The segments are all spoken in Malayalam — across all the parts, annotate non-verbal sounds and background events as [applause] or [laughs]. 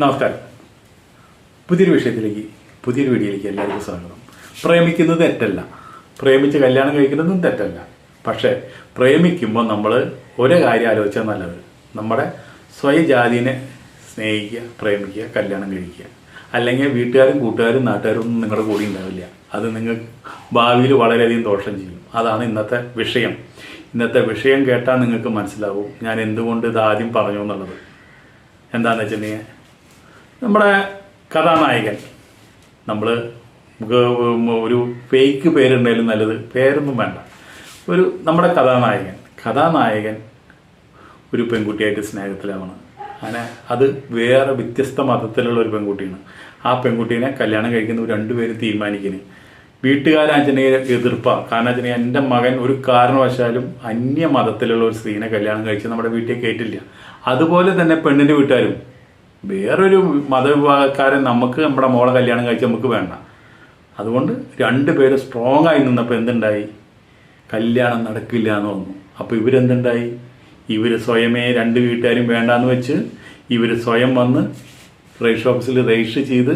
നമസ്കാരം. പുതിയൊരു വിഷയത്തിലേക്ക് പുതിയൊരു വീഡിയോയിലേക്ക് എല്ലാവർക്കും സ്വാഗതം. പ്രേമിക്കുന്നത് തെറ്റല്ല. പ്രേമിച്ച് കല്യാണം കഴിക്കുന്നതും തെറ്റല്ല. പക്ഷേ പ്രേമിക്കുമ്പോൾ നമ്മൾ ഒരു കാര്യം ആലോചിച്ചാൽ നല്ലത്. നമ്മുടെ സ്വയജാതിനെ സ്നേഹിക്കുക പ്രേമിക്കുക കല്യാണം കഴിക്കുക. അല്ലെങ്കിൽ വീട്ടുകാരും കൂട്ടുകാരും നാട്ടുകാരും ഒന്നും നിങ്ങളുടെ കൂടെ ഉണ്ടാവില്ല. അത് നിങ്ങൾക്ക് ഭാവിയിൽ വളരെയധികം ദോഷം ചെയ്യും. അതാണ് ഇന്നത്തെ വിഷയം. ഇന്നത്തെ വിഷയം കേട്ടാൽ നിങ്ങൾക്ക് മനസ്സിലാവും ഞാൻ എന്തുകൊണ്ട് ഇത് ആദ്യം പറഞ്ഞു എന്നുള്ളത്. എന്താണെന്ന് വെച്ചിട്ടുണ്ടെങ്കിൽ നമ്മുടെ കഥാനായകൻ. നമ്മൾ ഒരു ഫേക്ക് പേരുണ്ടെങ്കിലും നല്ലത് പേരൊന്നും വേണ്ട. ഒരു നമ്മുടെ കഥാനായകൻ. കഥാനായകൻ ഒരു പെൺകുട്ടിയായിട്ട് സ്നേഹത്തിലാവണം. അങ്ങനെ അത് വേറെ വ്യത്യസ്ത മതത്തിലുള്ള ഒരു പെൺകുട്ടിയാണ്. ആ പെൺകുട്ടീനെ കല്യാണം കഴിക്കുന്ന രണ്ടുപേരും തീരുമാനിക്കുന്നു വീട്ടുകാരാച്ചനെയെ എതിർപ്പാ. കാരണം വെച്ചാൽ എന്റെ മകൻ ഒരു കാരണവശാലും അന്യ മതത്തിലുള്ള ഒരു സ്ത്രീനെ കല്യാണം കഴിച്ച് നമ്മുടെ വീട്ടിൽ കയറ്റില്ല അതുപോലെ തന്നെ പെണ്ണിന്റെ വീട്ടുകാരും. വേറൊരു മതവിഭാഗക്കാരൻ നമുക്ക് നമ്മുടെ മോളെ കല്യാണം കഴിച്ച് നമുക്ക് വേണ്ട. അതുകൊണ്ട് രണ്ടുപേരും സ്ട്രോങ് ആയി നിന്നപ്പോൾ എന്തുണ്ടായി? കല്യാണം നടക്കില്ല എന്ന് വന്നു അപ്പോൾ ഇവരെന്തുണ്ടായി? ഇവർ സ്വയമേ രണ്ട് വീട്ടുകാരും വേണ്ടാന്ന് വെച്ച് ഇവർ സ്വയം വന്ന് രജിസ്റ്റർ ഓഫീസിൽ രജിസ്റ്റർ ചെയ്ത്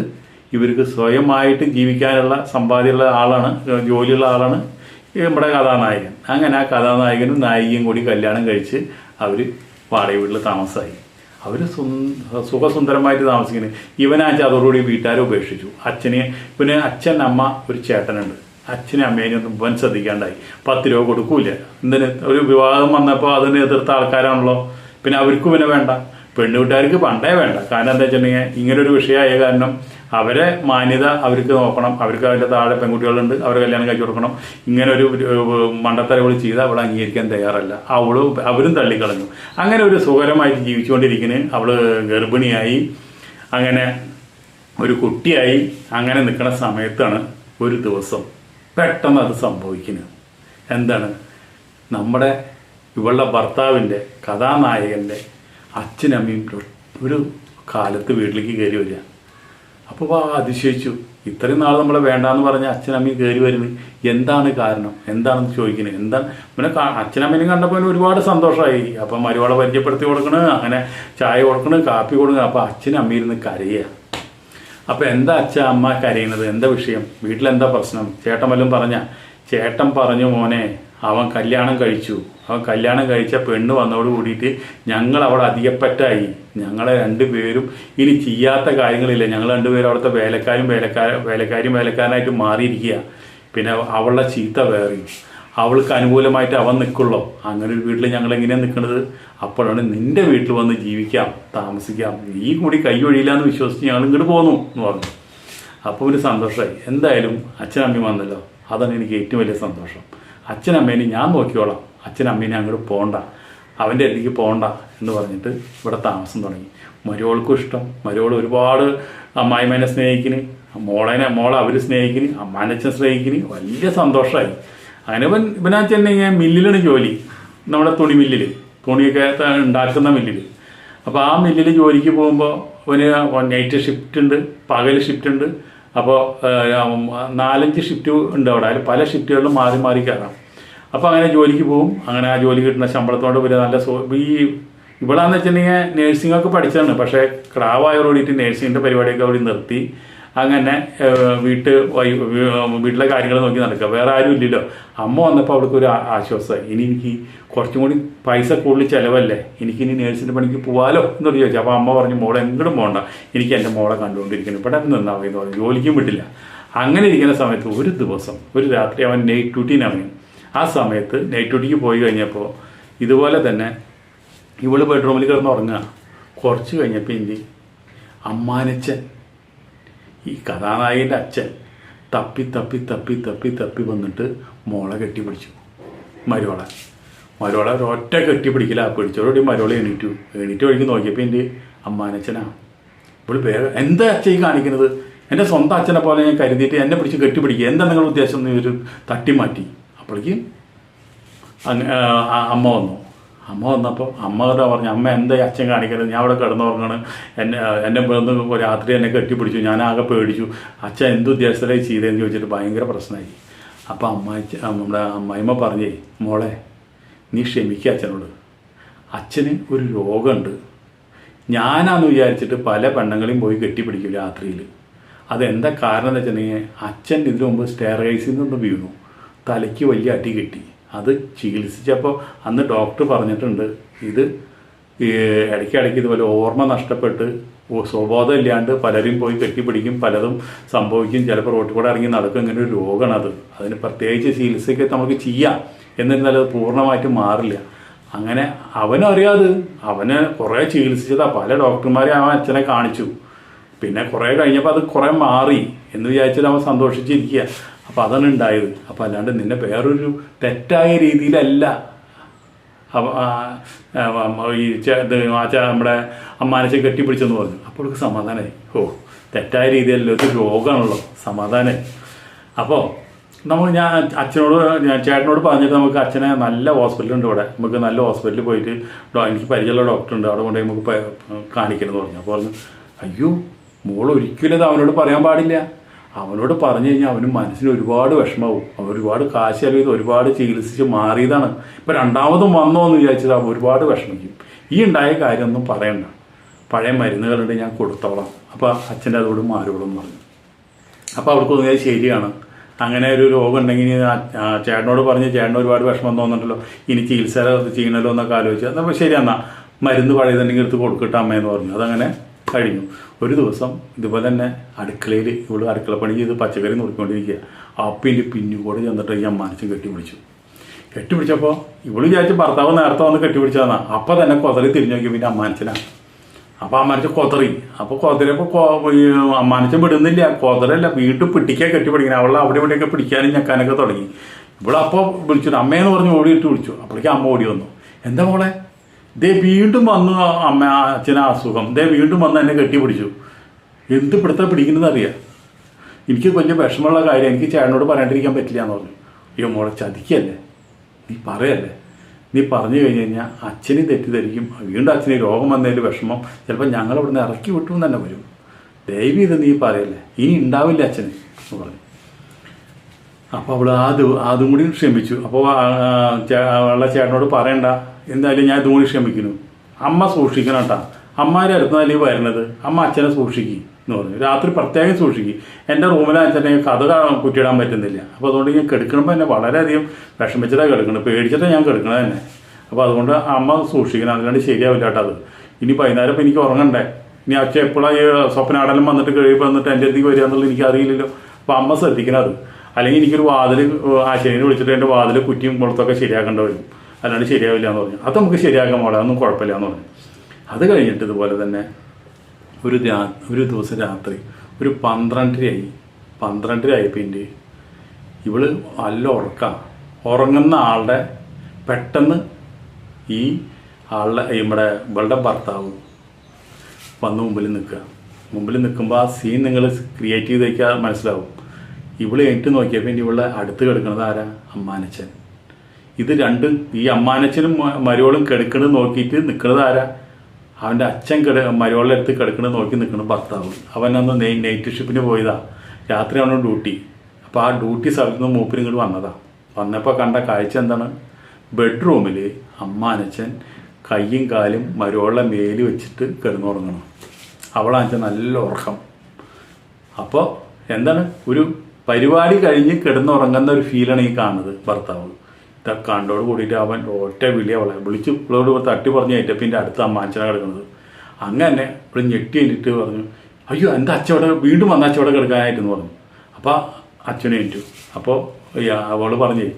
ഇവർക്ക് സ്വയമായിട്ട് ജീവിക്കാനുള്ള സമ്പാദ്യമുള്ള ആളാണ് ജോലിയുള്ള ആളാണ് നമ്മുടെ കഥാനായകൻ. അങ്ങനെ ആ കഥാനായകനും നായികയും കൂടി കല്യാണം കഴിച്ച് അവർ വാടക വീട്ടിൽ താമസമായി. അവർ സുഖസുന്ദരമായിട്ട് താമസിക്കുന്നത് ഇവനാച്ച അതോടുകൂടി വീട്ടുകാരെ ഉപേക്ഷിച്ചു. അച്ഛനെ പിന്നെ അച്ഛൻ അമ്മ ഒരു ചേട്ടനുണ്ട്. അച്ഛനും അമ്മേനെ ഒന്നും ഇവൻ ശ്രദ്ധിക്കാണ്ടായി. പത്ത് രൂപ കൊടുക്കൂല എന്തിന് ഒരു വിവാഹം വന്നപ്പോൾ അതിന് എതിർത്ത ആൾക്കാരാണല്ലോ. പിന്നെ അവർക്കും പിന്നെ വേണ്ട. പെണ്ണുകൂട്ടുകാർക്ക് പണ്ടേ വേണ്ട. കാരണം എന്താ വെച്ചിട്ടുണ്ടെങ്കിൽ ഇങ്ങനൊരു വിഷയമായ കാരണം അവരെ മാന്യത അവർക്ക് നോക്കണം. അവർക്ക് അതിന്റെ താഴെ പെൺകുട്ടികളുണ്ട് അവരെ കല്യാണം കഴിച്ചു കൊടുക്കണം. ഇങ്ങനെ ഒരു മണ്ടത്തരവൾ ചെയ്ത് അവൾ അംഗീകരിക്കാൻ തയ്യാറല്ല. അവൾ അവരും തള്ളിക്കളഞ്ഞു. അങ്ങനെ ഒരു സുഖകരമായിട്ട് ജീവിച്ചുകൊണ്ടിരിക്കുന്നു അവൾ ഗർഭിണിയായി. അങ്ങനെ ഒരു കുട്ടിയായി. അങ്ങനെ നിൽക്കുന്ന സമയത്താണ് ഒരു ദിവസം പെട്ടെന്ന് അത് സംഭവിക്കുന്നത് എന്താണ്? നമ്മുടെ ഇവളുടെ ഭർത്താവിന്റെ കഥാനായകന്റെ അച്ഛനമ്മയും ഒരു കാലത്ത് വീട്ടിലേക്ക് കയറി വരിക. അപ്പോൾ അതിശയിച്ചു. ഇത്രയും നാൾ നമ്മളെ വേണ്ടാന്ന് പറഞ്ഞ അച്ഛനമ്മയും കയറി വരുന്നത് എന്താണ് കാരണം? എന്താണെന്ന് ചോദിക്കുന്നത് എന്താ പിന്നെ അച്ഛനമ്മേനും കണ്ടപ്പോൾ ഒരുപാട് സന്തോഷമായി അപ്പം മരുവാളെ പരിചയപ്പെടുത്തി കൊടുക്കണ് അങ്ങനെ ചായ കൊടുക്കണ് കാപ്പി കൊടുക്കണം. അപ്പോൾ അച്ഛനും നിന്ന് കരയുക അപ്പോൾ എന്താ അച്ഛ അമ്മ കരയുന്നത് എന്താ വിഷയം? വീട്ടിലെന്താ പ്രശ്നം? ചേട്ടൻ വല്ലതും പറഞ്ഞ? ചേട്ടൻ പറഞ്ഞു മോനെ അവൻ കല്യാണം കഴിച്ചു. അവൻ കല്യാണം കഴിച്ച പെണ്ണ് വന്നോട് കൂടിയിട്ട് ഞങ്ങൾ അവിടെ അധികപ്പറ്റായി ഞങ്ങളെ രണ്ടുപേരും ഇനി ചെയ്യാത്ത കാര്യങ്ങളില്ല. ഞങ്ങൾ രണ്ടുപേരും അവിടുത്തെ വേലക്കാരും വേലക്കാര വേലക്കാരും വേലക്കാരനായിട്ട് മാറിയിരിക്കുക. പിന്നെ അവളുടെ ചീത്ത വേറെയും. അവൾക്ക് അനുകൂലമായിട്ട് അവൻ നിൽക്കുള്ളോ. അങ്ങനെ ഒരു വീട്ടിൽ ഞങ്ങൾ എങ്ങനെയാണ് നിൽക്കുന്നത്? അപ്പോഴാണ് നിന്റെ വീട്ടിൽ വന്ന് ജീവിക്കാം താമസിക്കാം. നീ കൂടി കൈ ഒഴിയില്ല എന്ന് വിശ്വസിച്ച് ഞങ്ങൾ ഇങ്ങോട്ട് പോന്നു എന്ന് പറഞ്ഞു. അപ്പോൾ ഒരു സന്തോഷമായി എന്തായാലും അച്ഛനമ്മയും വന്നല്ലോ. അതാണ് എനിക്ക് ഏറ്റവും വലിയ സന്തോഷം. അച്ഛനമ്മേനെ ഞാൻ നോക്കിക്കോളാം. അച്ഛനമ്മേനെ അങ്ങോട്ട് പോകണ്ട അവന്റെ അടുത്തേക്ക് പോകണ്ട എന്ന് പറഞ്ഞിട്ട് ഇവിടെ താമസം തുടങ്ങി. മരുവൾക്കും ഇഷ്ടം. മരുവൾ ഒരുപാട് അമ്മായിമേനെ സ്നേഹിക്കുന്നു മോളേനെ മോളെ അവർ സ്നേഹിക്കുന്നു അമ്മാനച്ഛൻ സ്നേഹിക്കുന്നു വലിയ സന്തോഷമായി അങ്ങനെ ഇവൻ ഇവനാ ചെന്നെങ്കിൽ മില്ലിലാണ് ജോലി. നമ്മുടെ തുണി മില്ലിൽ തുണിയൊക്കെ ഉണ്ടാക്കുന്ന മില്ലിൽ അപ്പോൾ ആ മില്ലിൽ ജോലിക്ക് പോകുമ്പോൾ അവന് നൈറ്റ് ഷിഫ്റ്റ് ഉണ്ട് പകൽ ഷിഫ്റ്റ് ഉണ്ട്. അപ്പോൾ നാലഞ്ച് ഷിഫ്റ്റ് ഉണ്ട് അവിടെ. അതിൽ പല ഷിഫ്റ്റുകളിലും മാറി മാറി കയറാം. അപ്പോൾ അങ്ങനെ ജോലിക്ക് പോകും അങ്ങനെ ആ ജോലി കിട്ടുന്ന ശമ്പളത്തോടെ വലിയ നല്ല സോ ഈ ഇവളാന്ന് വെച്ചിട്ടുണ്ടെങ്കിൽ നേഴ്സിംഗ് ഒക്കെ പഠിച്ചതാണ്. പക്ഷേ ക്രാവായോടുകൂടിയിട്ട് നേഴ്സിങ്ങിന്റെ പരിപാടിയൊക്കെ അവിടെ നിർത്തി. അങ്ങനെ വീട്ട് വീട്ടിലെ കാര്യങ്ങൾ നോക്കി നടക്കുക. വേറെ ആരും ഇല്ലല്ലോ. അമ്മ വന്നപ്പോൾ അവൾക്ക് ഒരു ആശ്വാസമായി. ഇനി എനിക്ക് കുറച്ചും കൂടി പൈസ കൂടുതൽ ചിലവല്ലേ? എനിക്ക് ഇനി നേഴ്സിന്റെ പണിക്ക് പോവാലോ എന്നൊരു ചോദിച്ചു. അപ്പോൾ അമ്മ പറഞ്ഞു മോളെ എങ്ങോട്ടും പോകണ്ട എനിക്ക് എന്റെ മോളെ കണ്ടുകൊണ്ടിരിക്കണം ഇവിടെ നിന്നാൽ മതി എന്ന് പറഞ്ഞു. ജോലിക്കും വിട്ടില്ല. അങ്ങനെ ഇരിക്കുന്ന സമയത്ത് ഒരു ദിവസം ഒരു രാത്രി അവൻ നൈറ്റ് ഡ്യൂട്ടീനവൻ ആ സമയത്ത് നൈറ്റ് ഡ്യൂട്ടിക്ക് പോയി കഴിഞ്ഞപ്പോൾ ഇതുപോലെ തന്നെ ഇവൾ ബെഡ്റൂമിൽ കിടന്ന് ഉറങ്ങുക. കുറച്ച് കഴിഞ്ഞപ്പോൾ എന്ത്? അമ്മാനച്ചൻ ഈ കഥാനായകന്റെ അച്ഛൻ തപ്പി തപ്പി തപ്പി തപ്പി തപ്പി വന്നിട്ട് മോളെ കെട്ടിപ്പിടിച്ചു. മരുവളെ മരുവളെ ഒരൊറ്റ കെട്ടിപ്പിടിക്കില്ല പിടിച്ചോടുകൂടി മരുവളെ എണീറ്റു. എണീറ്റ് വഴിക്ക് നോക്കിയപ്പോൾ എന്റെ അമ്മാനച്ഛനാ. ഇപ്പോൾ വേറെ എന്താ അച്ഛൻ ഈ കാണിക്കുന്നത്? എന്റെ സ്വന്തം അച്ഛനെ പോലെ ഞാൻ കരുതിയിട്ട് എന്നെ പിടിച്ച് കെട്ടിപ്പിടിക്കുക. എന്താ നിങ്ങളുടെ ഉദ്ദേശം? എന്ന് ഇവർ തട്ടിമാറ്റി. അപ്പോഴേക്ക് അമ്മ വന്നു. അമ്മ വന്നപ്പോൾ അമ്മ എന്താ പറഞ്ഞു അമ്മ എന്താ അച്ഛൻ കാണിക്കരുത് ഞാൻ അവിടെ കിടന്നുറങ്ങാണ്. എന്നെ എന്റെ വന്ന് രാത്രി എന്നെ കെട്ടിപ്പിടിച്ചു. ഞാൻ ആകെ പേടിച്ചു. അച്ഛൻ എന്ത് ഉദ്ദേശത്തിലായി ചെയ്തതെന്ന് ചോദിച്ചിട്ട് ഭയങ്കര പ്രശ്നമായി. അപ്പോൾ അമ്മ നമ്മുടെ അമ്മായിമ്മ പറഞ്ഞേ മോളെ നീ ക്ഷമിക്കുക അച്ഛനോട്. അച്ഛന് ഒരു രോഗമുണ്ട്. ഞാനാന്ന് വിചാരിച്ചിട്ട് പല പെണ്ണുങ്ങളെയും പോയി കെട്ടിപ്പിടിക്കും രാത്രിയിൽ അതെന്താ കാരണം എന്ന് വെച്ചിട്ടുണ്ടെങ്കിൽ അച്ഛൻ ഇതിനു മുമ്പ് സ്റ്റെയറൈസിൽ നിന്ന് വീണു. തലയ്ക്ക് വലിയ അടി കിട്ടി. അത് ചികിത്സിച്ചപ്പോൾ അന്ന് ഡോക്ടർ പറഞ്ഞിട്ടുണ്ട് ഇത് ഇടയ്ക്ക് ഇടയ്ക്കിടയ്ക്ക് ഇതുപോലെ ഓർമ്മ നഷ്ടപ്പെട്ട് സ്വബോധം ഇല്ലാണ്ട് പലരും പോയി കെട്ടിപ്പിടിക്കും പലതും സംഭവിക്കും ചിലപ്പോൾ റോട്ടിൽ കൂടെ ഇറങ്ങി നടക്കും ഇങ്ങനെ ഒരു രോഗമാണ് അത് അതിന് പ്രത്യേകിച്ച് ചികിത്സയ്ക്ക് നമുക്ക് ചെയ്യാം. എന്നിരുന്നാലും അത് പൂർണമായിട്ട് മാറില്ല. അങ്ങനെ അവനറിയാത്. അവന് കുറേ ചികിത്സിച്ചതാ. പല ഡോക്ടർമാരെ അവൻ അച്ഛനെ കാണിച്ചു. പിന്നെ കുറേ കഴിഞ്ഞപ്പോൾ അത് കുറേ മാറി എന്ന് വിചാരിച്ചാൽ അവൻ സന്തോഷിച്ചിരിക്കുക. അപ്പോൾ അതാണ് ഉണ്ടായത് അപ്പോൾ അല്ലാണ്ട് നിന്നെ വേറൊരു തെറ്റായ രീതിയിലല്ല. ഈ നമ്മുടെ അമ്മാനച്ചെ കെട്ടിപ്പിടിച്ചെന്ന് പറഞ്ഞു. അപ്പോൾ അവൾക്ക് സമാധാനമായി ഓ തെറ്റായ രീതിയല്ലോ ഒരു രോഗമാണല്ലോ സമാധാനമായി അപ്പോൾ നമ്മൾ ഞാൻ അച്ഛനോട് ഞാൻ ചേട്ടനോട് പറഞ്ഞിട്ട് നമുക്ക് അച്ഛനെ നല്ല ഹോസ്പിറ്റലുണ്ട് ഇവിടെ. നമുക്ക് നല്ല ഹോസ്പിറ്റലിൽ പോയിട്ട് എനിക്ക് പരിചയമുള്ള ഡോക്ടറുണ്ട്. അവിടെ കൊണ്ടുപോയി നമുക്ക് കാണിക്കണമെന്ന് പറഞ്ഞു. അപ്പോൾ പറഞ്ഞു അയ്യോ മോൾ ഒരിക്കലും അവനോട് പറയാൻ പാടില്ല. അവനോട് പറഞ്ഞു കഴിഞ്ഞാൽ അവന് മനസ്സിന് ഒരുപാട് വിഷമവും. അവൻ ഒരുപാട് കാശ് ചെലവ് ഒരുപാട് ചികിത്സിച്ച് മാറിയതാണ്. ഇപ്പം രണ്ടാമതും വന്നോ എന്ന് വിചാരിച്ചത് അവൻ ഒരുപാട് വിഷമിക്കും. ഈ ഉണ്ടായ കാര്യമൊന്നും പറയണ്ട. പഴയ മരുന്നുകളുണ്ട് ഞാൻ കൊടുത്തോളാം. അപ്പോൾ അച്ഛന്റെ അതോട് എന്ന് പറഞ്ഞു. അപ്പോൾ അവർക്ക് തോന്നിയത് ശരിയാണ്. അങ്ങനെ ഒരു രോഗം ഉണ്ടെങ്കിൽ ചേട്ടനോട് പറഞ്ഞ് ചേട്ടൻ ഒരുപാട് വിഷമം തോന്നുന്നുണ്ടല്ലോ. ഇനി ചികിത്സ ചെയ്യണമല്ലോ എന്നൊക്കെ ആലോചിച്ചു. അപ്പോൾ ശരി മരുന്ന് പഴയതുണ്ടെങ്കിൽ എടുത്ത് കൊടുക്കട്ടെ അമ്മയെന്ന് പറഞ്ഞു. അതങ്ങനെ കഴിഞ്ഞു. ഒരു ദിവസം ഇതുപോലെ തന്നെ അടുക്കളയിൽ ഇവിടെ അടുക്കള പണി ചെയ്ത് പച്ചക്കറി നോക്കിക്കൊണ്ടിരിക്കുക അപ്പിന്റെ പിന്നുകൂടെ ചെന്നിട്ട് ഈ അമ്മാനച്ചും കെട്ടിപ്പിടിച്ചു. കെട്ടിപ്പിടിച്ചപ്പോൾ ഇവൾ വിചാരിച്ച് ഭർത്താവ് നേരത്തെ വന്ന് കെട്ടിപ്പിടിച്ചതാണ് അപ്പം തന്നെ കൊതറി തിരിഞ്ഞു നോക്കി പിന്നെ അമ്മാനച്ചനാണ് അപ്പോൾ അമ്മാനച്ച കൊതറി. അപ്പോൾ കൊതറിയപ്പോ കൊ- ഈ അമ്മാനച്ചൻ വിടുന്നില്ല. കൊതറല്ല. വീണ്ടും പിടിക്കാൻ കെട്ടിപ്പിടിക്കണം. അവളെ അവിടെ ഇവിടെയൊക്കെ പിടിക്കാനും ഞെക്കാനൊക്കെ തുടങ്ങി. ഇവിടെ അപ്പോൾ വിളിച്ചു. അമ്മയെന്ന് പറഞ്ഞ് ഓടിയിട്ട് വിളിച്ചു. അപ്പോഴേക്കും അമ്മ ഓടി വന്നു. എന്താ മോളെ? ദേ വീണ്ടും വന്നു ആ അമ്മ അച്ഛനെ അസുഖം. ദേ വീണ്ടും വന്ന് എന്നെ കെട്ടിപ്പിടിച്ചു. എന്ത് പിടുത്ത പിടിക്കുന്നത് അറിയാം. എനിക്ക് വലിയ വിഷമമുള്ള കാര്യം. എനിക്ക് ചേട്ടനോട് പറയാണ്ടിരിക്കാൻ പറ്റില്ല എന്ന് പറഞ്ഞു. അയ്യോ മോളെ ചതിക്കല്ലേ? നീ പറയല്ലേ? നീ പറഞ്ഞു കഴിഞ്ഞ് കഴിഞ്ഞാൽ അച്ഛനെ തെറ്റിദ്ധരിക്കും. വീണ്ടും അച്ഛന് രോഗം വന്നതിൽ വിഷമം. ചിലപ്പോൾ ഞങ്ങൾ ഇവിടുന്ന് ഇറക്കി വിട്ടു എന്ന് തന്നെ വരും. ദയവ് ഇത് നീ പറയല്ലേ? ഇനി ഉണ്ടാവില്ല അച്ഛന് എന്ന് പറഞ്ഞു. അപ്പോൾ അവൾ അത് അതും കൂടി ക്ഷമിച്ചു. അപ്പോൾ അവളുടെ ചേട്ടനോട് പറയണ്ട. എന്തായാലും ഞാൻ ധോണി ക്ഷമിക്കുന്നു. അമ്മ സൂക്ഷിക്കണം കേട്ടാ. അമ്മാരെ അടുത്തല്ലേ വരുന്നത്? അമ്മ അച്ഛനെ സൂക്ഷിക്കും എന്ന് പറഞ്ഞു. രാത്രി പ്രത്യേകം സൂക്ഷിക്കും. എന്റെ അച്ഛനെ കഥ കുറ്റിയിടാൻ പറ്റുന്നില്ല. അപ്പോൾ അതുകൊണ്ട് ഞാൻ കെടുക്കുമ്പോൾ എന്നെ വളരെയധികം വിഷമിച്ചിട്ടാണ് കിടക്കുന്നത് പേടിച്ചിട്ടാണ് ഞാൻ കെടുക്കണത് തന്നെ. അപ്പോൾ അതുകൊണ്ട് അമ്മ സൂക്ഷിക്കണം. അതുകൊണ്ട് ശരിയാവില്ല കേട്ടോ അത്. ഇനി വൈകുന്നേരം ഇപ്പം എനിക്ക് ഉറങ്ങണ്ടേ? ഇനി അച്ഛൻ എപ്പോഴാണ് ഈ സ്വപ്നാടനം വന്നിട്ട് കഴിയുമ്പോൾ വന്നിട്ട് എന്റെ അടുത്തേക്ക് വരിക എന്നുള്ളത് എനിക്കറിയില്ലല്ലോ അപ്പോൾ അമ്മ ശ്രദ്ധിക്കണം അത്. അല്ലെങ്കിൽ എനിക്കൊരു വാതിൽ ആശയനെ വിളിച്ചിട്ട് എന്റെ വാതിൽ കുറ്റിയും പുറത്തൊക്കെ ശരിയാക്കേണ്ടി വരും. അല്ലാണ്ട് ശരിയാവില്ല എന്ന് പറഞ്ഞു. അത് നമുക്ക് ശരിയാക്കാൻ മോളെ അതൊന്നും കുഴപ്പമില്ല എന്ന് പറഞ്ഞു. അത് കഴിഞ്ഞിട്ട് ഇതുപോലെ തന്നെ ഒരു രാ ഒരു ദിവസം രാത്രി ഒരു പന്ത്രണ്ടരയായി പന്ത്രണ്ടരയായി പിന്നെ ഇവൾ നല്ല ഉറക്ക. ഉറങ്ങുന്ന ആളുടെ പെട്ടെന്ന് ഈ ആളുടെ നമ്മുടെ ഇവളുടെ ഭർത്താവ് വന്ന് മുമ്പിൽ നിൽക്കുക. മുമ്പിൽ നിൽക്കുമ്പോൾ ആ സീൻ നിങ്ങൾ ക്രിയേറ്റ് ചെയ്ത് വയ്ക്കാൻ മനസ്സിലാവും. ഇവൾ ഏറ്റു നോക്കിയപ്പോൾ ഇവളുടെ അടുത്ത് കിടക്കുന്നത് ആരാ? അമ്മാനച്ചൻ. ഇത് രണ്ടും ഈ അമ്മാനച്ചനും മ- മരുവളും കിടക്കണത് നോക്കിയിട്ട് നിൽക്കുന്നത് ആരാ? അവന്റെ അച്ഛൻ കിട മരുവളുടെ അടുത്ത് കിടക്കണത് നോക്കി നിൽക്കുന്ന ഭർത്താവ്. അവൻ അന്ന് നെയ് നൈറ്റ് ഷിപ്പിന് പോയതാ. രാത്രി അവന് ഡ്യൂട്ടി അപ്പോൾ ആ ഡ്യൂട്ടി സ്ഥലത്ത് നിന്ന് മൂപ്പര് ഇങ്ങോട്ട് വന്നതാ. വന്നപ്പോൾ കണ്ട കാഴ്ച എന്താണ്? ബെഡ്റൂമിൽ അമ്മാനച്ചൻ കയ്യും കാലും മരുവളുടെ മേൽ വെച്ചിട്ട് കിടന്നുറങ്ങണം. അവളാണെച്ചാൽ നല്ല ഉറക്കം. അപ്പോൾ എന്താണ്? ഒരു പരിപാടി കഴിഞ്ഞ് കിടന്നുറങ്ങുന്ന ഒരു ഫീലാണ് ഈ കാണുന്നത് ഭർത്താവ്. കണ്ടോട് കൂടിയിട്ട് അവൻ ഒറ്റ വിളി. അവളെ വിളിച്ച് ഇവളോട് തട്ടി പറഞ്ഞു പറഞ്ഞ് ഏറ്റപ്പിന്റെ അടുത്ത് അമ്മാച്ചന കിടക്കുന്നത്. അങ്ങനെ ഇവിടെ ഞെട്ടി എന്നിട്ട് പറഞ്ഞു അയ്യോ എന്റെ അച്ഛൻ വീണ്ടും വന്ന അച്ഛൻ ഇവിടെ കിടക്കാനായിട്ടെന്ന് പറഞ്ഞു. അപ്പോൾ അച്ഛനെ ഏറ്റു അപ്പോൾ അവൾ പറഞ്ഞേ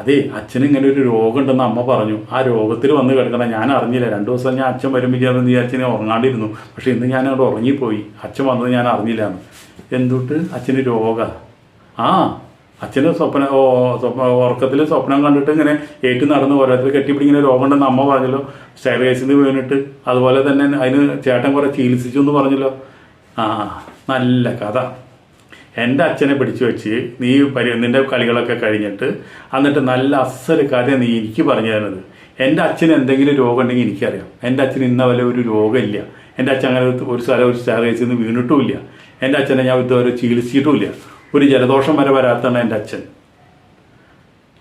അതെ അച്ഛന് ഇങ്ങനെ ഒരു രോഗം ഉണ്ടെന്ന് അമ്മ പറഞ്ഞു. ആ രോഗത്തിൽ വന്ന് കിടക്കണം ഞാൻ അറിഞ്ഞില്ല. രണ്ട് ദിവസം ഞാൻ അച്ഛൻ വരുമ്പോൾ വിചാരിച്ചു വിചാരിച്ച് അച്ഛനെ ഉറങ്ങാണ്ടിരുന്നു. പക്ഷെ ഇന്ന് ഞാൻ അവിടെ ഉറങ്ങിപ്പോയി. അച്ഛൻ വന്നത് ഞാൻ അറിഞ്ഞില്ല എന്ന് എന്തുട്ട്? അച്ഛന് രോഗ? ആ അച്ഛന് സ്വപ്നം ഉറക്കത്തിൽ സ്വപ്നം കണ്ടിട്ട് ഇങ്ങനെ ഏറ്റു നടന്ന് ഓരോരുത്തർ കെട്ടിപ്പിടിക്കുന്ന രോഗം ഉണ്ടെന്ന് അമ്മ പറഞ്ഞല്ലോ. നിന്ന് വീണിട്ട് അതുപോലെ തന്നെ അതിന് ചേട്ടൻ കുറെ ചികിത്സിച്ചു എന്ന് പറഞ്ഞല്ലോ. ആ നല്ല കഥ. എന്റെ അച്ഛനെ പിടിച്ചു വെച്ച് നീ പരി നിന്റെ കളികളൊക്കെ കഴിഞ്ഞിട്ട് എന്നിട്ട് നല്ല അസൽ കഥ നീ എനിക്ക് പറഞ്ഞു തരുന്നത്. എന്റെ അച്ഛന് എന്തെങ്കിലും രോഗം ഉണ്ടെങ്കിൽ എനിക്കറിയാം. എന്റെ അച്ഛന് ഇന്ന വല്ല ഒരു രോഗമില്ല. എന്റെ അച്ഛൻ അങ്ങനെ ഒരു സ്ഥലം ഒരു സ്റ്റാറേസിൽ നിന്ന് വീണിട്ടുമില്ല. എന്റെ അച്ഛനെ ഞാൻ ഇതുവരെ ചികിത്സിച്ചിട്ടുമില്ല. ഒരു ജലദോഷം വരെ വരാത്തതാണ് എന്റെ അച്ഛൻ.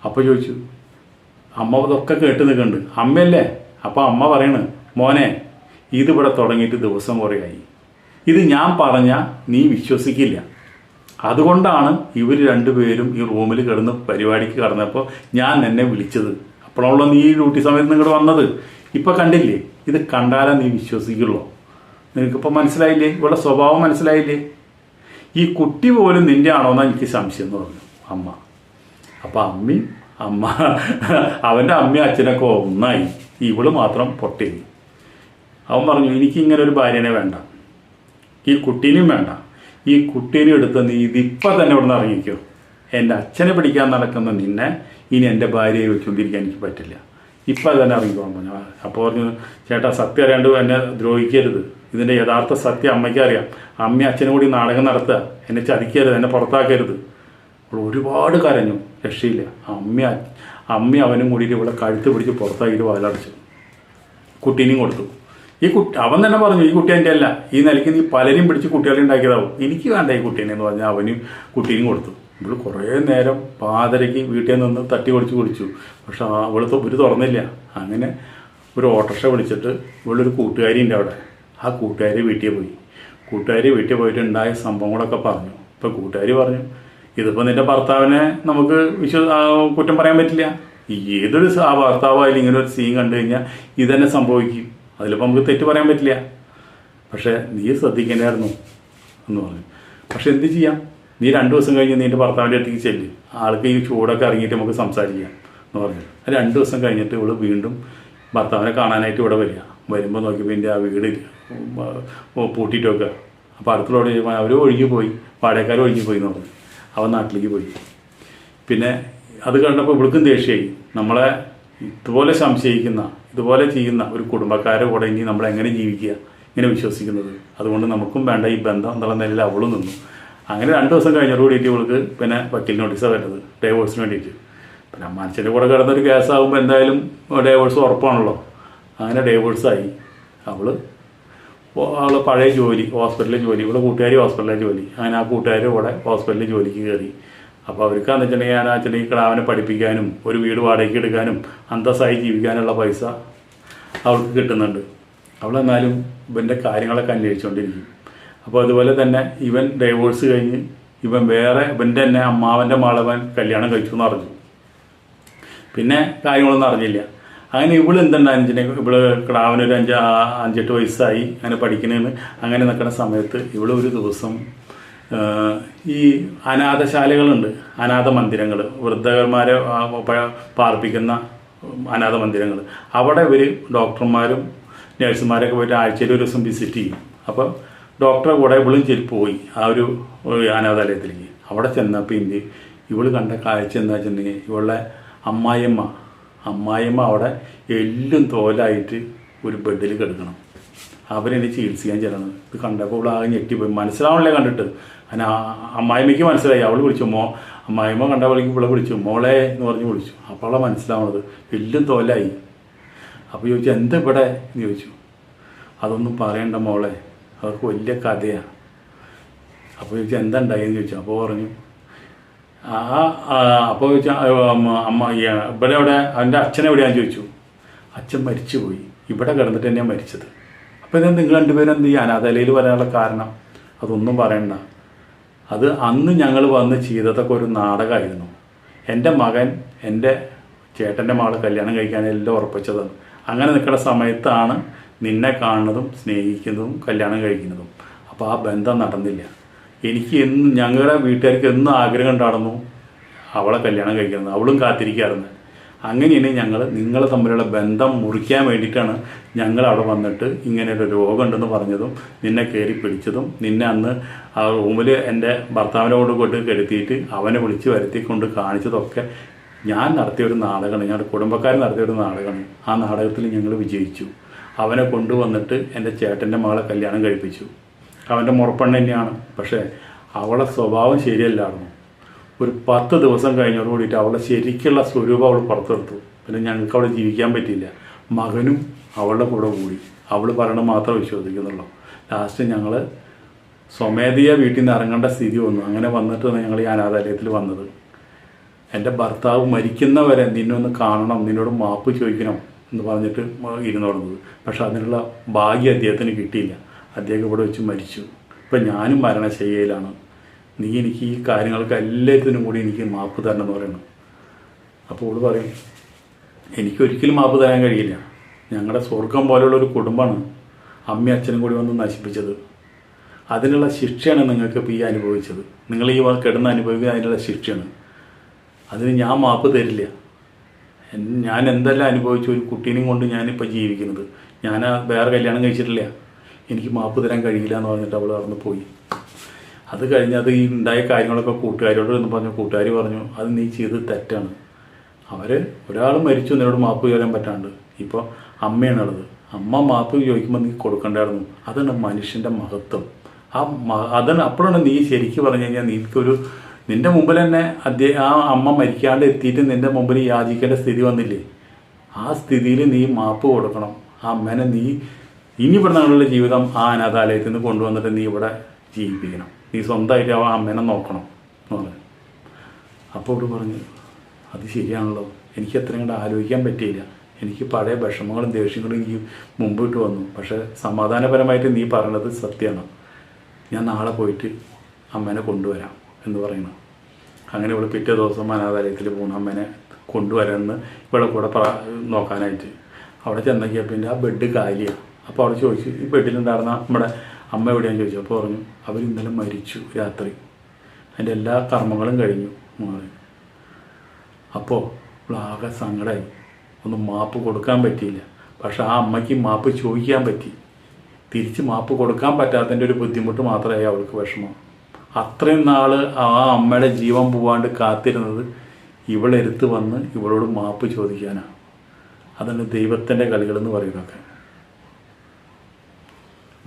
അപ്പോൾ ചോദിച്ചു അമ്മ ഇതൊക്കെ കേട്ട് നിൽക്കുന്നുണ്ട്. അമ്മയല്ലേ? അപ്പോൾ അമ്മ പറയണ് മോനെ ഇതിവിടെ തുടങ്ങിയിട്ട് ദിവസം കുറേയായി ഇത് ഞാൻ പറഞ്ഞാൽ നീ വിശ്വസിക്കില്ല. അതുകൊണ്ടാണ് ഇവർ രണ്ടുപേരും ഈ റൂമിൽ കിടന്ന് പരിപാടിക്ക് കടന്നപ്പോൾ ഞാൻ എന്നെ വിളിച്ചത്. അപ്പോഴാണല്ലോ നീ ഡ്യൂട്ടി സമയത്ത് നിങ്ങളുടെ വന്നത്. ഇപ്പം കണ്ടില്ലേ? ഇത് കണ്ടാലേ നീ വിശ്വസിക്കുള്ളൂ. നിനക്കിപ്പോൾ മനസ്സിലായില്ലേ? ഇവിടെ സ്വഭാവം മനസ്സിലായില്ലേ? ഈ കുട്ടി പോലും നിന്റെ ആണോന്നാ എനിക്ക് സംശയം എന്ന് പറഞ്ഞു. അമ്മ. അപ്പൊ അമ്മി അമ്മ അവന്റെ അമ്മയും അച്ഛനൊക്കെ ഒന്നായി. ഇവൾ മാത്രം പൊട്ടി അവൻ പറഞ്ഞു എനിക്ക് ഇങ്ങനെ ഒരു ഭാര്യനെ വേണ്ട. ഈ കുട്ടീനെയും വേണ്ട. ഈ കുട്ടീനെ എടുത്ത് നീ ഇതിപ്പ തന്നെ ഇവിടെ നിന്ന് ഇറങ്ങിക്കോ. എന്റെ അച്ഛനെ പിടിക്കാൻ നടക്കുന്ന നിന്നെ ഇനി എന്റെ ഭാര്യയെ വെച്ചുകൊണ്ടിരിക്കാൻ എനിക്ക് പറ്റില്ല. ഇപ്പം തന്നെ ഇറങ്ങിക്കോ. പറഞ്ഞു അപ്പോൾ പറഞ്ഞു ചേട്ടാ സത്യം അറിയാണ്ട് എന്നെ ദ്രോഹിക്കരുത്. ഇതിന്റെ യഥാർത്ഥ സത്യം അമ്മയ്ക്ക് അറിയാം അമ്മയും അച്ഛനും കൂടി നാടകം നടത്തുക എന്നെ ചതിക്കരുത് എന്നെ പുറത്താക്കരുത്. അവൾ ഒരുപാട് കരഞ്ഞു. രക്ഷയില്ല. അമ്മ അമ്മ അവനും കൂടിയിട്ട് ഇവിടെ കഴുത്ത് പിടിച്ച് പുറത്താക്കിയിട്ട് വാലടച്ചു. കുട്ടീനെയും കൊടുത്തു. ഈ കുട്ടി അവൻ തന്നെ പറഞ്ഞു ഈ കുട്ടി എന്റെ അല്ല. ഈ നിലയ്ക്ക് നീ പലരും പിടിച്ച് കുട്ടികളെ ഉണ്ടാക്കിയതാവും. എനിക്ക് വേണ്ട ഈ കുട്ടീനെ എന്ന് പറഞ്ഞാൽ അവനും കുട്ടീനും കൊടുത്തു. ഇവൾ കുറേ നേരം പാതരയ്ക്ക് വീട്ടിൽ നിന്ന് തട്ടി കുടിച്ച് കുടിച്ചു പക്ഷെ അവൾ ഒരു തുറന്നില്ല. അങ്ങനെ ഒരു ഓട്ടോറിക്ഷ വിളിച്ചിട്ട് ഇവളൊരു കൂട്ടുകാരി ഉണ്ട് അവിടെ. ആ കൂട്ടുകാരി വീട്ടിൽ പോയി. കൂട്ടുകാരി വീട്ടിൽ പോയിട്ട് ഉണ്ടായ സംഭവങ്ങളൊക്കെ പറഞ്ഞു. ഇപ്പം കൂട്ടുകാരി പറഞ്ഞു ഇതിപ്പോൾ നിന്റെ ഭർത്താവിനെ നമുക്ക് വിശ്വ കുറ്റം പറയാൻ പറ്റില്ല. ഏതൊരു ആ ഭർത്താവായാലും ഇങ്ങനെ ഒരു സീൻ കണ്ടു കഴിഞ്ഞാൽ ഇതന്നെ സംഭവിക്കും. അതിലിപ്പോൾ നമുക്ക് തെറ്റ് പറയാൻ പറ്റില്ല. പക്ഷേ നീ ശ്രദ്ധിക്കേണ്ടായിരുന്നു എന്ന് പറഞ്ഞു. പക്ഷെ എന്ത് ചെയ്യാം? നീ രണ്ട് ദിവസം കഴിഞ്ഞ് നീ എന്റെ ഭർത്താവിന്റെ അടുത്തേക്ക് ചെല്ല്. ആൾക്ക് ഈ ചൂടൊക്കെ ഇറങ്ങിയിട്ട് നമുക്ക് സംസാരിക്കാം എന്ന് പറഞ്ഞു. രണ്ട് ദിവസം കഴിഞ്ഞിട്ട് ഇവൾ വീണ്ടും ഭർത്താവിനെ കാണാനായിട്ട് ഇവിടെ വരിക. വരുമ്പോൾ നോക്കിയപ്പോൾ എന്റെ ആ വീട് പൂട്ടിയിട്ട് വെക്കുക അപ്പോൾ അടുത്തുള്ള അവർ ഒഴുകി പോയി. പാടേക്കാർ ഒഴുകി പോയി എന്ന് പറഞ്ഞു. അവൻ നാട്ടിലേക്ക് പോയി. പിന്നെ അത് കണ്ടപ്പോൾ ഇവിടേക്കും ദേഷ്യമായി. നമ്മളെ ഇതുപോലെ സംശയിക്കുന്ന ഇതുപോലെ ചെയ്യുന്ന ഒരു കുടുംബക്കാരെ കൂടെ ഇനി നമ്മൾ എങ്ങനെ ജീവിക്കുക? ഇങ്ങനെ വിശ്വസിക്കുന്നത്. അതുകൊണ്ട് നമുക്കും വേണ്ട ഈ ബന്ധം എന്നുള്ള നിലയിൽ അവളും നിന്നു. അങ്ങനെ രണ്ട് ദിവസം കഴിഞ്ഞോട് കൂടിയിട്ട് ഇവൾക്ക് പിന്നെ വക്കീൽ നോട്ടീസാണ് വരുന്നത്. ഡൈവോഴ്സിന് വേണ്ടിയിട്ട്. പിന്നെ മനുഷ്യന്റെ കൂടെ കിടന്നൊരു കേസാകുമ്പോൾ എന്തായാലും ഡൈവോഴ്സ് ഉറപ്പാണല്ലോ. അങ്ങനെ അവൾ അവൾ പഴയ ജോലി ഹോസ്പിറ്റലിൽ ജോലി ഇവിടെ കൂട്ടുകാരി ഹോസ്പിറ്റലിലെ ജോലി. അങ്ങനെ ആ കൂട്ടുകാർ ഇവിടെ ഹോസ്പിറ്റലിൽ ജോലിക്ക് കയറി അപ്പോൾ അവർക്കാന്ന് വെച്ചിട്ടുണ്ടെങ്കിൽ ഞാൻ വെച്ചിട്ടുണ്ടെങ്കിൽ കിടാവിനെ പഠിപ്പിക്കാനും ഒരു വീട് വാടകയ്ക്ക് എടുക്കാനും അന്തസ്സായി ജീവിക്കാനുള്ള പൈസ അവൾക്ക് കിട്ടുന്നുണ്ട്. അവളെന്നാലും ഇവന്റെ കാര്യങ്ങളൊക്കെ അന്വേഷിച്ചുകൊണ്ടിരിക്കും അപ്പോൾ അതുപോലെ തന്നെ ഇവൻ ഡൈവോഴ്സ് കഴിഞ്ഞ് ഇവൻ വേറെ ഇവന്റെ തന്നെ അമ്മാവന്റെ മാളവൻ കല്യാണം കഴിച്ചു എന്ന് അറിഞ്ഞു. പിന്നെ കാര്യങ്ങളൊന്നും അറിഞ്ഞില്ല. അങ്ങനെ ഇവൾ എന്തുണ്ട് അഞ്ചിനെ ഇവൾ കിടാവിനൊരു അഞ്ച് അഞ്ചെട്ട് വയസ്സായി അങ്ങനെ പഠിക്കണേന്ന് അങ്ങനെ നിൽക്കുന്ന സമയത്ത് ഇവൾ ഒരു ദിവസം ഈ അനാഥശാലകളുണ്ട്. അനാഥ മന്ദിരങ്ങൾ വൃദ്ധകന്മാരെ പാർപ്പിക്കുന്ന അനാഥ മന്ദിരങ്ങൾ അവിടെ ഇവർ ഡോക്ടർമാരും നഴ്സുമാരൊക്കെ പോയിട്ട് ആഴ്ചയിൽ ഒരു ദിവസം വിസിറ്റ് ചെയ്യും. അപ്പോൾ ഡോക്ടറെ കൂടെ ഇവളും ചെൽ പോയി ആ ഒരു ഒരു അനാഥാലയത്തിലേക്ക്. അവിടെ ചെന്നപ്പോൾ ഇന്ത്യ ഇവൾ കണ്ട കാഴ്ച എന്താ വെച്ചിട്ടുണ്ടെങ്കിൽ ഇവളുടെ അമ്മായിയമ്മ അമ്മായിയമ്മ അവിടെ എല്ലും തോലായിട്ട് ഒരു ബെഡിൽ കിടക്കണം. അവരെന്നെ ചികിത്സിക്കാൻ ചെല്ലണം. ഇത് കണ്ടപ്പോൾ ഇവിടെ ആകെ ഞെട്ടിപ്പോയി. മനസ്സിലാവണല്ലേ കണ്ടിട്ട്? അങ്ങനെ അമ്മായിമ്മയ്ക്ക് മനസ്സിലായി. അവൾ വിളിച്ചു മോ അമ്മായിമ്മ കണ്ട ഇവിടെ വിളിച്ചു. മോളെ എന്ന് പറഞ്ഞ് വിളിച്ചു. അപ്പോൾ അവളെ മനസ്സിലാവണത്. എല്ലും തോലായി. അപ്പോൾ ചോദിച്ചു എന്താ ഇവിടെ? എന്ന് ചോദിച്ചു. അതൊന്നും പറയണ്ട മോളെ. അവർക്ക് വലിയ കഥയാണ് അപ്പോൾ ചോദിച്ചു എന്താ ഉണ്ടായെന്ന് ചോദിച്ചു. അപ്പോൾ പറഞ്ഞു അപ്പോൾ ചോദിച്ചാൽ അമ്മ ഇവിടെ എവിടെ അവന്റെ അച്ഛൻ എവിടെയാന്ന് ചോദിച്ചു. അച്ഛൻ മരിച്ചുപോയി. ഇവിടെ കിടന്നിട്ട് തന്നെയാണ് മരിച്ചത്. അപ്പോൾ ഇതെന്ത് നിങ്ങൾ രണ്ടുപേരും എന്ത് ഈ അനാഥാലയിൽ വരാനുള്ള കാരണം? അതൊന്നും പറയണ്ട. അത് അന്ന് ഞങ്ങൾ വന്ന് ചെയ്തതൊക്കെ ഒരു നാടകമായിരുന്നു. എന്റെ മകൻ എന്റെ ചേട്ടന്റെ മകളെ കല്യാണം കഴിക്കാൻ എല്ലാം ഉറപ്പിച്ചതാണ്. അങ്ങനെ നിൽക്കുന്ന സമയത്താണ് നിന്നെ കാണുന്നതും സ്നേഹിക്കുന്നതും കല്യാണം കഴിക്കുന്നതും. അപ്പോൾ ആ ബന്ധം നടന്നില്ല. എനിക്ക് എന്നും ഞങ്ങളുടെ വീട്ടുകാർക്ക് എന്നും ആഗ്രഹം ഉണ്ടായിരുന്നു അവളെ കല്യാണം കഴിക്കുന്നത് അവളും കാത്തിരിക്കാറുണ്ട്. അങ്ങനെയാണ് ഞങ്ങൾ നിങ്ങളെ തമ്മിലുള്ള ബന്ധം മുറിക്കാൻ വേണ്ടിയിട്ടാണ് ഞങ്ങൾ അവിടെ വന്നിട്ട് ഇങ്ങനെ ഒരു രോഗമുണ്ടെന്ന് പറഞ്ഞതും നിന്നെ കയറി പിടിച്ചതും നിന്നെ അന്ന് ആ റൂമിൽ എന്റെ ഭർത്താവിനെ കൊണ്ട് കൊണ്ട് കെടുത്തിയിട്ട് അവനെ വിളിച്ച് വരുത്തിക്കൊണ്ട് കാണിച്ചതൊക്കെ ഞാൻ നടത്തിയ ഒരു നാടകമാണ്. ഞങ്ങളുടെ കുടുംബക്കാർ നടത്തിയ ഒരു നാടകമാണ്. ആ നാടകത്തിൽ ഞങ്ങൾ വിജയിച്ചു. അവനെ കൊണ്ടുവന്നിട്ട് എന്റെ ചേട്ടന്റെ മകളെ കല്യാണം കഴിപ്പിച്ചു. അവന്റെ മുറപ്പെണ്ണ തന്നെയാണ്. പക്ഷേ അവളെ സ്വഭാവം ശരിയല്ലായിരുന്നു. ഒരു പത്ത് ദിവസം കഴിഞ്ഞോട് കൂടിയിട്ട് അവളുടെ ശരിക്കുള്ള സ്വരൂപം അവൾ പുറത്തെടുത്തു. പിന്നെ ഞങ്ങൾക്ക് അവിടെ ജീവിക്കാൻ പറ്റിയില്ല. മകനും അവളുടെ കൂടെ കൂടി. അവൾ പറയണത് മാത്രം വിശ്വസിക്കുന്നുള്ളൂ. ലാസ്റ്റ് ഞങ്ങൾ സ്വമേധയ വീട്ടിൽ നിന്ന് ഇറങ്ങേണ്ട സ്ഥിതി വന്നു. അങ്ങനെ വന്നിട്ട് ഞങ്ങൾ ഈ അനാഥാലയത്തിൽ വന്നത്. എന്റെ ഭർത്താവ് മരിക്കുന്നവരെ നിന്നൊന്ന് കാണണം നിന്നോട് മാപ്പ് ചോദിക്കണം എന്ന് പറഞ്ഞിട്ട് ഇരുന്നു തുടങ്ങുന്നത് പക്ഷെ അതിനുള്ള ഭാഗ്യം അദ്ദേഹത്തിന് കിട്ടിയില്ല. അദ്ദേഹം ഇവിടെ വെച്ച് മരിച്ചു. ഇപ്പം ഞാനും മരണശയ്യയിലാണ്. നീ എനിക്ക് ഈ കാര്യങ്ങൾക്ക് എല്ലാത്തിനും കൂടി എനിക്ക് മാപ്പ് തരണം എന്ന് പറയണം അപ്പോൾ അവൾ പറയും എനിക്കൊരിക്കലും മാപ്പ് തരാൻ കഴിയില്ല. ഞങ്ങളുടെ സ്വർഗം പോലെയുള്ള ഒരു കുടുംബമാണ് അമ്മയും അച്ഛനും കൂടി വന്ന് നശിപ്പിച്ചത്. അതിനുള്ള ശിക്ഷയാണ് നിങ്ങൾക്ക് ഇപ്പോൾ ഈ അനുഭവിച്ചത്. നിങ്ങൾ ഈ കിടന്ന് അനുഭവിക്കുന്ന അതിനുള്ള ശിക്ഷയാണ്. അതിന് ഞാൻ മാപ്പ് തരില്ല. ഞാൻ എന്തെല്ലാം അനുഭവിച്ചു ഒരു കുട്ടീനെയും കൊണ്ട് ഞാനിപ്പോൾ ജീവിക്കുന്നത്. ഞാൻ വേറെ കല്യാണം കഴിച്ചിട്ടില്ല. എനിക്ക് മാപ്പ് തരാൻ കഴിയില്ല എന്ന് പറഞ്ഞിട്ട് അവൾ അവിടെ പോയി. അത് കഴിഞ്ഞ് അത് ഈ ഉണ്ടായ കാര്യങ്ങളൊക്കെ കൂട്ടുകാരോട് എന്ന് പറഞ്ഞു കൂട്ടുകാർ പറഞ്ഞു അത് നീ ചെയ്തത് തെറ്റാണ്. അവർ ഒരാൾ മരിച്ചു എന്നോട് മാപ്പ് ചോദിക്കാൻ പറ്റാണ്ട്. ഇപ്പോൾ അമ്മയാണുള്ളത്. അമ്മ മാപ്പ് ചോദിക്കുമ്പോൾ നീ കൊടുക്കണ്ടായിരുന്നു. അതാണ് മനുഷ്യന്റെ മഹത്വം. ആ അതാണ് അപ്പോഴാണ് നീ ശരിക്ക് പറഞ്ഞു കഴിഞ്ഞാൽ നിനക്കൊരു നിന്റെ മുമ്പിൽ തന്നെ അദ്ദേഹം ആ അമ്മ മരിക്കാണ്ട് എത്തിയിട്ട് നിന്റെ മുമ്പിൽ യാചിക്കേണ്ട സ്ഥിതി വന്നില്ലേ? ആ സ്ഥിതിയിൽ നീ മാപ്പ് കൊടുക്കണം. ആ അമ്മേനെ നീ ഇനി ഇവിടെ ജീവിതം ആ അനാഥാലയത്തിൽ നിന്ന് കൊണ്ടുവന്നിട്ട് നീ ഇവിടെ ജീവിപ്പിക്കണം. നീ സ്വന്തമായിട്ട് ആ അമ്മേനെ നോക്കണം എന്ന് പറഞ്ഞു. അപ്പോൾ ഇവിടെ പറഞ്ഞു അത് ശരിയാണല്ലോ. എനിക്ക് അത്രയും കൂടെ ആലോചിക്കാൻ പറ്റിയില്ല. എനിക്ക് പഴയ വിഷമങ്ങളും ദേഷ്യങ്ങളും എനിക്ക് മുമ്പോട്ട് വന്നു. പക്ഷേ സമാധാനപരമായിട്ട് നീ പറഞ്ഞത് സത്യമാണ്. ഞാൻ നാളെ പോയിട്ട് അമ്മേനെ കൊണ്ടുവരാം എന്ന് പറയുന്നു. അങ്ങനെ ഇവിടെ പിറ്റേ ദിവസം അനാഥാലയത്തിൽ പോകണം അമ്മേനെ കൊണ്ടുവരാമെന്ന് ഇവിടെ കൂടെ നോക്കാനായിട്ട്. അവിടെ ചെന്നൊക്കെയാൽ പിന്നെ ആ ബെഡ് കാലിയാണ് അപ്പോൾ അവിടെ ചോദിച്ചു ഈ ബെഡിലുണ്ടായിരുന്ന നമ്മുടെ അമ്മ എവിടെയാണെന്ന് ചോദിച്ചു. അപ്പോൾ പറഞ്ഞു അവർ ഇന്നലെ മരിച്ചു രാത്രി. അതിന്റെ എല്ലാ കർമ്മങ്ങളും കഴിഞ്ഞു മോളെ അപ്പോൾ ആകെ സങ്കടമായി ഒന്നും മാപ്പ് കൊടുക്കാൻ പറ്റിയില്ല. പക്ഷെ ആ അമ്മയ്ക്ക് മാപ്പ് ചോദിക്കാൻ പറ്റി. തിരിച്ച് മാപ്പ് കൊടുക്കാൻ പറ്റാത്തതിന്റെ ഒരു ബുദ്ധിമുട്ട് മാത്രമേ അവൾക്ക് വിഷമം. അത്രയും നാൾ ആ അമ്മയുടെ ജീവൻ പോവാണ്ട് കാത്തിരുന്നത് ഇവളെടുത്ത് വന്ന് ഇവളോട് മാപ്പ് ചോദിക്കാനാണ് അതാണ് ദൈവത്തിന്റെ കളികളെന്ന് പറയുന്നതൊക്കെ.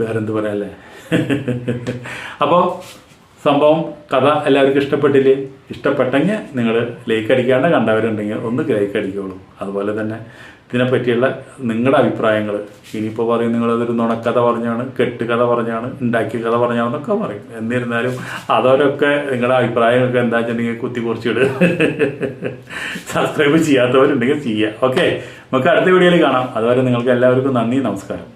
വേറെന്ത് പറയാല്ലേ? [laughs] അപ്പോൾ സംഭവം കഥ എല്ലാവർക്കും ഇഷ്ടപ്പെട്ടില്ലേ? ഇഷ്ടപ്പെട്ടെങ്കിൽ നിങ്ങൾ ലൈക്ക് അടിക്കാണ്ട് കണ്ടവരുണ്ടെങ്കിൽ ഒന്ന് ലൈക്ക് അടിക്കുകയുള്ളൂ അതുപോലെ തന്നെ ഇതിനെപ്പറ്റിയുള്ള നിങ്ങളുടെ അഭിപ്രായങ്ങൾ ഇനിയിപ്പോൾ പറയും നിങ്ങളതൊരു നുണക്കഥ പറഞ്ഞാണ് കെട്ടുകഥ പറഞ്ഞാണ് ഉണ്ടാക്കിയ കഥ പറഞ്ഞാണെന്നൊക്കെ പറയും. എന്നിരുന്നാലും അതവരൊക്കെ നിങ്ങളുടെ അഭിപ്രായമൊക്കെ എന്താ വെച്ചിട്ടുണ്ടെങ്കിൽ കുത്തി കുറിച്ചിട് സബ്സ്ക്രൈബ് [laughs] ചെയ്യാത്തവരുണ്ടെങ്കിൽ ചെയ്യുക ഓക്കെ നമുക്ക് അടുത്ത വീഡിയോയിൽ കാണാം. അതുവരെ നിങ്ങൾക്ക് എല്ലാവർക്കും നന്ദി നമസ്കാരം.